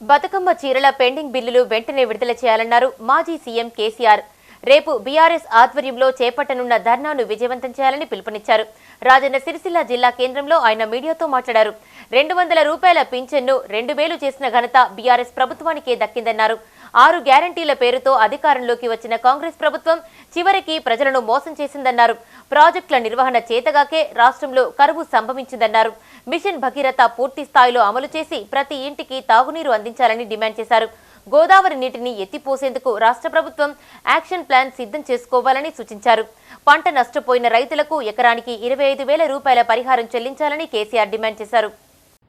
బతుకమ్మ చీరల పెండింగ్ బిల్లులు వెంటనే విడుదల చేయాలన్నారు మాజీ సీఎం కేసీఆర్. రేపు బీఆర్ఎస్ ఆధ్వర్యంలో చేపట్టనున్న ధర్నాను విజయవంతం చేయాలని పిలుపునిచ్చారు. రాజన్న సిరిసిల్ల జిల్లా కేంద్రంలో ఆయన మీడియాతో మాట్లాడారు. రెండు వందల రూపాయల పింఛన్ను రెండు వేలు చేసిన ఘనత బీఆర్ఎస్ ప్రభుత్వానికే దక్కిందన్నారు. ఆరు గ్యారంటీల పేరుతో అధికారంలోకి వచ్చిన కాంగ్రెస్ ప్రభుత్వం చివరికి ప్రజలను మోసం చేసిందన్నారు. ప్రాజెక్టుల నిర్వహణ చేతగాకే రాష్ట్రంలో కరువు సంభవించిందన్నారు. మిషన్ భగీరథ పూర్తి స్థాయిలో అమలు చేసి ప్రతి ఇంటికి తాగునీరు అందించాలని డిమాండ్ చేశారు. గోదావరి నీటిని ఎత్తిపోసేందుకు రాష్ట్ర ప్రభుత్వం యాక్షన్ ప్లాన్ సిద్ధం చేసుకోవాలని సూచించారు. పంట నష్టపోయిన రైతులకు ఎకరానికి ఇరవై ఐదు వేల రూపాయల పరిహారం చెల్లించాలని కేసీఆర్ డిమాండ్ చేశారు.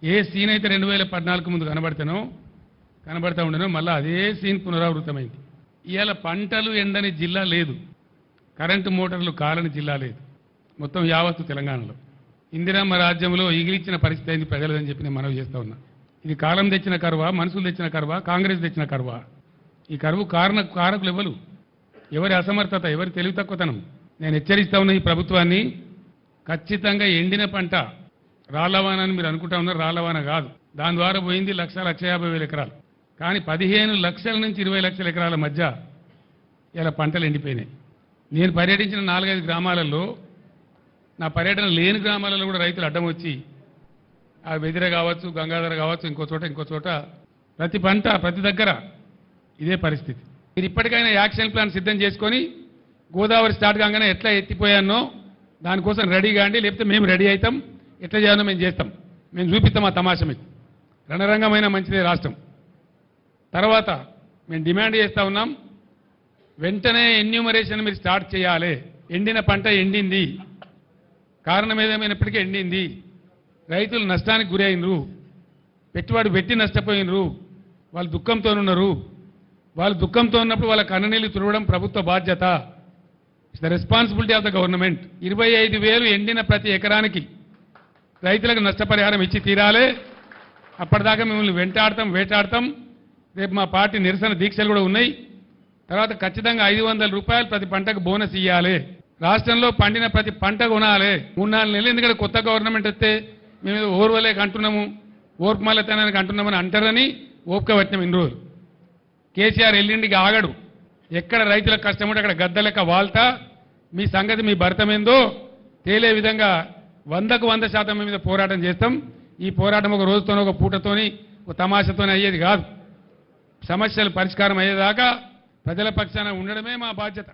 ఏ సీన్ అయితే రెండు వేల పద్నాలుగు ముందు కనబడతానో కనబడతా ఉండనో మళ్ళీ అదే సీన్ పునరావృతమైంది. ఇవాళ పంటలు ఎండని జిల్లా లేదు. కరెంటు మోటార్లు కాలని జిల్లా లేదు. మొత్తం యావత్తు తెలంగాణలో. ఇందిరమ్మ రాజ్యంలో ఇగిలిచ్చిన పరిస్థితి అయింది ప్రజలదని చెప్పి నేను మనవి చేస్తా ఉన్నా. ఇది కాలం తెచ్చిన కరువా మనుషులు తెచ్చిన కరువా కాంగ్రెస్ తెచ్చిన కరువా? ఈ కరువు కారణ కారకులు ఎవరు? ఎవరి అసమర్థత ఎవరి తెలివి తక్కువతనం? నేను హెచ్చరిస్తా ఉన్న ఈ ప్రభుత్వాన్ని ఖచ్చితంగా ఎండిన పంట రాళ్ళవాన అని మీరు అనుకుంటా ఉన్నారు రాళ్ళవాన కాదు. దాని ద్వారా పోయింది లక్ష లక్ష యాభై వేల ఎకరాలు. కానీ పదిహేను లక్షల నుంచి ఇరవై లక్షల ఎకరాల మధ్య ఇలా పంటలు ఎండిపోయినాయి. నేను పర్యటించిన నాలుగైదు గ్రామాలలో నా పర్యటన లేని గ్రామాలలో కూడా రైతులు అడ్డం వచ్చి ఆ వెదిర కావచ్చు గంగాధర కావచ్చు ఇంకో చోట ఇంకో చోట ప్రతి పంట ప్రతి దగ్గర ఇదే పరిస్థితి. మీరు ఇప్పటికైనా యాక్షన్ ప్లాన్ సిద్ధం చేసుకొని గోదావరి స్టార్ట్ కాగానే ఎట్లా ఎత్తిపోయానో దానికోసం రెడీ కాండి లేకపోతే మేము రెడీ అవుతాం. ఎట్లా చేయాలో మేము చేస్తాం. మేము చూపిస్తాం ఆ తమాష మీకు. రణరంగమైన మంచిదే రాష్ట్రం. తర్వాత మేము డిమాండ్ చేస్తా ఉన్నాం వెంటనే ఎన్యూమరేషన్ మీరు స్టార్ట్ చేయాలి. ఎండిన పంట ఎండింది. కారణం ఏదేమైనప్పటికీ ఎండింది. రైతులు నష్టానికి గురి అయినరు పెట్టుబడి పెట్టి నష్టపోయినరు. వాళ్ళు దుఃఖంతో ఉన్నారు వాళ్ళు దుఃఖంతో ఉన్నప్పుడు వాళ్ళ కన్ననీళ్ళు తుడవడం ప్రభుత్వ బాధ్యత. It's the responsibility of the government ఇరవై ఐదు వేలు ఎండిన ప్రతి ఎకరానికి రైతులకు నష్టపరిహారం ఇచ్చి తీరాలి. అప్పటిదాకా మిమ్మల్ని వెంటాడతాం వేటాడతాం. రేపు మా పార్టీ నిరసన దీక్షలు కూడా ఉన్నాయి. తర్వాత ఖచ్చితంగా ఐదు వందల రూపాయలు ప్రతి పంటకు బోనస్ ఇవ్వాలి రాష్ట్రంలో పండిన ప్రతి పంట కొనాలి. మూడు నాలుగు నెలలు ఎందుకంటే కొత్త గవర్నమెంట్ వస్తే మేము ఓర్వలేక అంటున్నాము ఓర్పుమాలతనానికి అంటున్నామని అంటారని ఓపిక వచ్చినాం ఇన్ని రోజులు. కేసీఆర్ ఎల్లుండికి ఆగడు. ఎక్కడ రైతులకు కష్టం అక్కడ గద్దలెక్క వాల్తా మీ సంగతి మీ భర్తమేందో తేలే విధంగా వందకు వంద శాతం మీద పోరాటం చేస్తాం. ఈ పోరాటం ఒక రోజుతోనో ఒక పూటతోని ఒక తమాషతోనే అయ్యేది కాదు. సమస్యలు పరిష్కారం అయ్యేదాకా ప్రజల పక్షాన ఉండడమే మా బాధ్యత.